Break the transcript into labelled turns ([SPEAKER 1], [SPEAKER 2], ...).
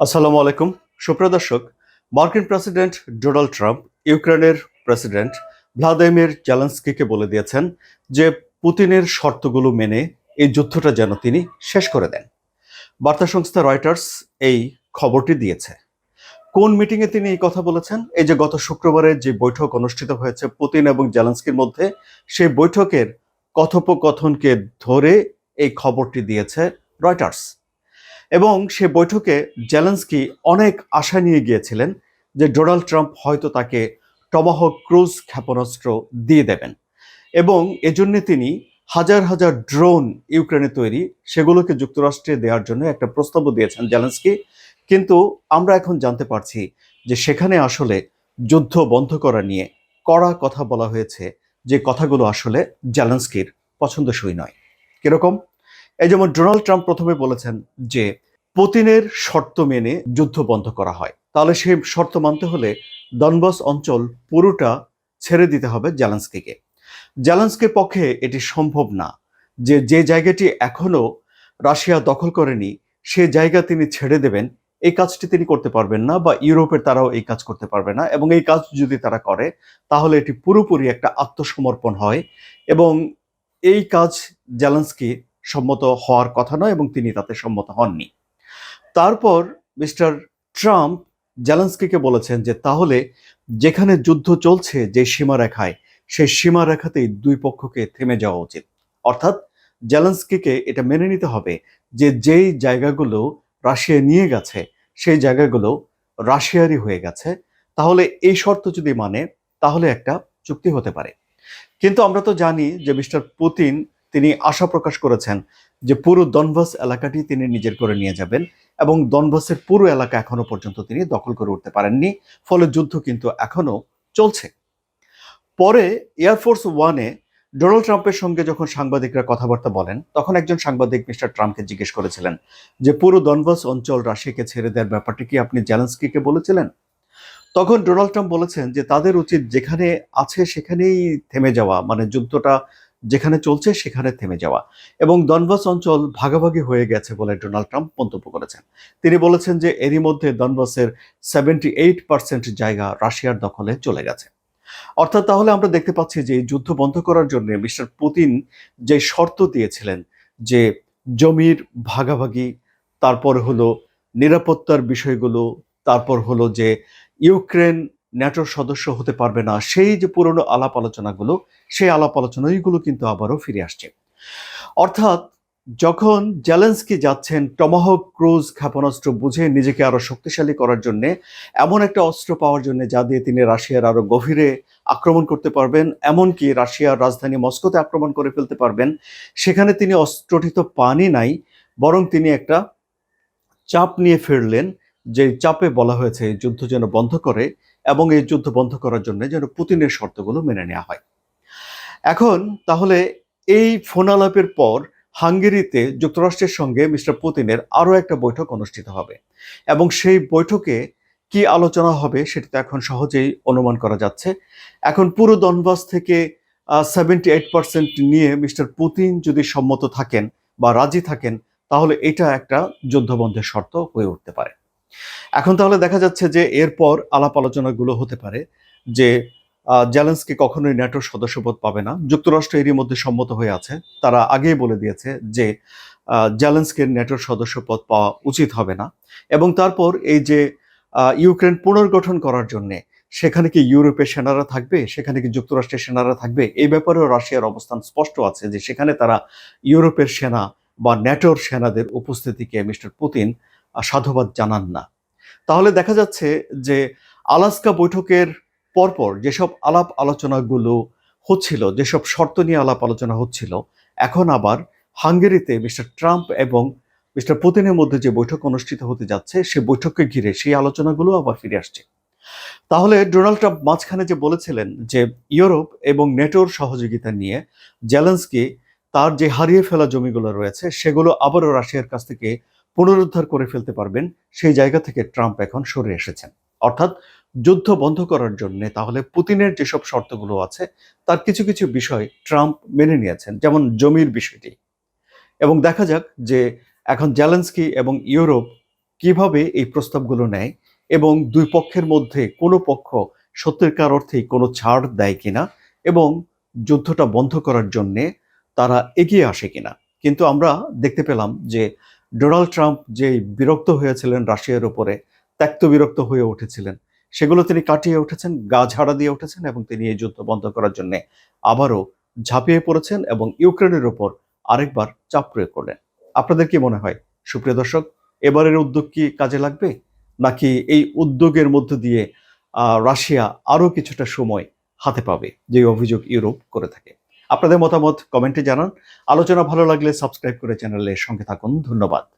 [SPEAKER 1] আসসালামু আলাইকুম। সুপ্রিয় দর্শক, মার্কিন প্রেসিডেন্ট ডোনাল্ড ট্রাম্প ইউক্রেনের প্রেসিডেন্ট ভ্লাদিমির জেলেন্সকিকে বলে দিয়েছেন যে পুতিনের শর্তগুলো মেনে এই যুদ্ধটা যেন তিনি শেষ করে দেন। বার্তা সংস্থা রয়টার্স এই খবরটি দিয়েছে। কোন মিটিংয়ে তিনি এই কথা বলেছেন? এই যে গত শুক্রবারে যে বৈঠক অনুষ্ঠিত হয়েছে পুতিন এবং জেলেন্সকির মধ্যে, সেই বৈঠকের কথোপকথনকে ধরে এই খবরটি দিয়েছে রয়টার্স। এবং সে বৈঠকে জেলেন্সকি অনেক আশা নিয়ে গিয়েছিলেন যে ডোনাল্ড ট্রাম্প হয়তো তাকে টমাহক ক্রুজ ক্ষেপণাস্ত্র দিয়ে দেবেন। এবং এজন্য তিনি হাজার হাজার ড্রোন ইউক্রেনে তৈরি, সেগুলোকে যুক্তরাষ্ট্রে দেওয়ার জন্য একটা প্রস্তাবও দিয়েছেন জেলেন্সকি। কিন্তু আমরা এখন জানতে পারছি যে সেখানে আসলে যুদ্ধ বন্ধ করা নিয়ে কড়া কথা বলা হয়েছে, যে কথাগুলো আসলে জেলেন্সকির পছন্দসই নয়। কীরকম? এই যেমন ডোনাল্ড ট্রাম্প প্রথমে বলেছেন যে পুতিনের শর্ত মেনে যুদ্ধ বন্ধ করা হয়, তাহলে সেই শর্ত মানতে হলে দনবাস অঞ্চল পুরোটা ছেড়ে দিতে হবে জেলান্সকিকে। জেলান্সকির পক্ষে এটি সম্ভব না যে যে জায়গাটি এখনও রাশিয়া দখল করেনি, সে জায়গা তিনি ছেড়ে দেবেন, এই কাজটি তিনি করতে পারবেন না বা ইউরোপের তারাও এই কাজ করতে পারবে না এবং এই কাজ যদি তারা করে, তাহলে এটি পুরোপুরি একটা আত্মসমর্পণ হয় এবং এই কাজ জেলান্সকি সম্মত হওয়ার কথা নয় এবং তিনি তাতে সম্মত হননি। তারপর মিস্টার ট্রাম্প জেলেন্সকিকে বলেছেন যে, তাহলে যেখানে যুদ্ধ চলছে যে সীমারেখায়, সেই সীমারেখাতেই দুই পক্ষকে থেমে যাওয়া উচিত। অর্থাৎ জেলেন্সকিকে এটা মেনে নিতে হবে যে, যেই জায়গাগুলো রাশিয়া নিয়ে গেছে, সেই জায়গাগুলো রাশিয়ারই হয়ে গেছে। তাহলে এই শর্ত যদি মানে তাহলে একটা চুক্তি হতে পারে। কিন্তু আমরা তো জানি যে, মিস্টার পুতিন তিনি আশা প্রকাশ করেছেন যে পুরো দনবাস এলাকাটি তিনি নিজের করে নিয়ে যাবেন এবং দনবাসের পুরো এলাকা এখনও পর্যন্ত তিনি দখল করে উঠতে পারেননি, ফলে যুদ্ধ কিন্তু এখনও চলছে। পরে এয়ারফোর্স ওয়ানে ডোনাল্ড ট্রাম্পের সঙ্গে যখন সাংবাদিকরা কথাবার্তা বলেন, তখন একজন সাংবাদিক মিস্টার ট্রাম্পকে জিজ্ঞেস করেছিলেন যে, পুরো দনবাস অঞ্চল রাশিয়াকে ছেড়ে দেওয়ার ব্যাপারটি কি আপনি জেলেন্সকিকে বলেছিলেন? তখন ডোনাল্ড ট্রাম্প বলেছেন যে, তাদের উচিত যেখানে আছে সেখানেই থেমে যাওয়া মানে যুদ্ধটা যেখানে চলছে সেখানে থেমে যাওয়া। এবং দনবাস অঞ্চল ভাগাভাগি হয়ে গেছে বলে ডোনাল্ড ট্রাম্প মন্তব্য করেছেন। তিনি বলেছেন যে এরই মধ্যে দনবাসের সেভেন্টি এইট পার্সেন্ট জায়গা রাশিয়ার দখলে চলে গেছে। অর্থাৎ তাহলে আমরা দেখতে পাচ্ছি যে যুদ্ধ বন্ধ করার জন্য মিস্টার পুতিন যে শর্ত দিয়েছিলেন যে জমির ভাগাভাগি, তারপর হলো নিরাপত্তার বিষয়গুলো, তারপর হলো যে ইউক্রেন ন্যাটোর সদস্য হতে পারবে না। সেই যে পুরনো আলাপ আলোচনাগুলো, সেই আলাপ আলোচনাগুলো কিন্তু আবারও ফিরে আসছে। অর্থাৎ যখন জেলেন্সকি যাচ্ছেন, টমাহক ক্রুজ ক্ষেপণাস্ত্র বুঝে নিজেকে আরও শক্তিশালী করার জন্য, এমন একটা অস্ত্র পাওয়ার জন্য যা দিয়ে তিনি রাশিয়ার আরও গভীরে আক্রমণ করতে পারবেন, এমনকি রাশিয়ার রাজধানী মস্কোতে আক্রমণ করে ফেলতে পারবেন, সেখানে তিনি অস্ত্রটি তো পানই নাই, বরং তিনি একটা চাপ নিয়ে ফিরলেন যে চাপে বলা হয়েছে যুদ্ধ যেন বন্ধ করে এবং এই যুদ্ধ বন্ধ করার জন্য যেন পুতিনের শর্তগুলো মেনে নেওয়া হয়। এখন তাহলে এই ফোনালাপের পর হাঙ্গেরিতে যুক্তরাষ্ট্রের সঙ্গে মিস্টার পুতিনের আরও একটা বৈঠক অনুষ্ঠিত হবে এবং সেই বৈঠকে কি আলোচনা হবে সেটা তো এখন সহজেই অনুমান করা যাচ্ছে। এখন পুরো দনবাস থেকে সেভেন্টি এইট পার্সেন্ট নিয়ে মিস্টার পুতিন যদি সম্মত থাকেন বা রাজি থাকেন, তাহলে এটা একটা যুদ্ধবন্ধের শর্ত হয়ে উঠতে পারে। এখন তাহলে দেখা যাচ্ছে যে এরপর আলাপ আলোচনাগুলো হতে পারে যে জেলেন্সকি কখনোই ন্যাটোর সদস্যপদ পাবে না। যুক্তরাষ্ট্র এরই মধ্যে সম্মত হয়ে আছে। তারা আগেই বলে দিয়েছে যে জেলেন্সকির ন্যাটোর সদস্যপদ পাওয়া উচিত হবে না। এবং তারপর এই যে ইউক্রেন পুনর্গঠন করার জন্য সেখানে কি ইউরোপের সেনারা থাকবে? সেখানে কি যুক্তরাষ্ট্রের সেনারা থাকবে? এই ব্যাপারেও রাশিয়ার অবস্থান স্পষ্ট আছে যে, সেখানে তারা ইউরোপের সেনা বা ন্যাটোর সেনাদের উপস্থিতিকে মিস্টার পুতিন সাধুবাদ জানান না। তাহলে দেখা যাচ্ছে যে আলাস্কা বৈঠকের পরপর যেসব আলাপ আলোচনাগুলো হচ্ছিল, যেসব শর্ত নিয়ে আলাপ আলোচনা হচ্ছিল, এখন আবার হাঙ্গেরিতে মিস্টার ট্রাম্প এবং মিস্টার পুতিনের মধ্যে যে বৈঠক অনুষ্ঠিত হতে যাচ্ছে, সে বৈঠককে ঘিরে সেই আলোচনাগুলো আবার ফিরে আসছে। তাহলে ডোনাল্ড ট্রাম্প মাঝখানে যে বলেছিলেন যে ইউরোপ এবং নেটোর সহযোগিতা নিয়ে জেলেন্সকি তার যে হারিয়ে ফেলা জমিগুলো রয়েছে, সেগুলো আবারও রাশিয়ার কাছ থেকে পুনরুদ্ধার করে ফেলতে পারবেন, সেই জায়গা থেকে ট্রাম্প এখন সরে এসেছেন। অর্থাৎ যুদ্ধ বন্ধ করার জন্য তাহলে পুতিনের যেসব শর্তগুলো আছে, তার কিছু কিছু বিষয় ট্রাম্প মেনে নিয়েছেন, যেমন জমির বিষয়টি। এবং দেখা যাক যে এখন জেলেন্সকি এবং ইউরোপ কীভাবে এই প্রস্তাবগুলো নেয় এবং দুই পক্ষের মধ্যে কোনো পক্ষ সত্যিকার অর্থেই কোনো ছাড় দেয় কিনা এবং যুদ্ধটা বন্ধ করার জন্যে তারা এগিয়ে আসে কিনা। কিন্তু আমরা দেখতে পেলাম যে ডোনাল্ড ট্রাম্প যে বিরক্ত হয়েছিলেন রাশিয়ার উপরে ত্যক্ত বিরক্ত হয়ে উঠেছিলেন। সেগুলো তিনি কাটিয়ে উঠেছেন, গা ঝাড়া দিয়ে উঠেছেন এবং তিনি এই যুদ্ধ বন্ধ করার জন্য আবারও ঝাঁপিয়ে পড়েছেন এবং ইউক্রেনের উপর আরেকবার চাপ প্রয়োগ করলেন। আপনাদের কি মনে হয়? সুপ্রিয় দর্শক, এবারের উদ্যোগ কি কাজে লাগবে? নাকি এই উদ্যোগের মধ্য দিয়ে রাশিয়া আরও কিছুটা সময় হাতে পাবে যে অভিযোগ ইউরোপ করে থাকে? আপনাদের মতামত কমেন্টে জানান। আলোচনা ভালো লাগলে সাবস্ক্রাইব করে চ্যানেলের সঙ্গে থাকুন। ধন্যবাদ।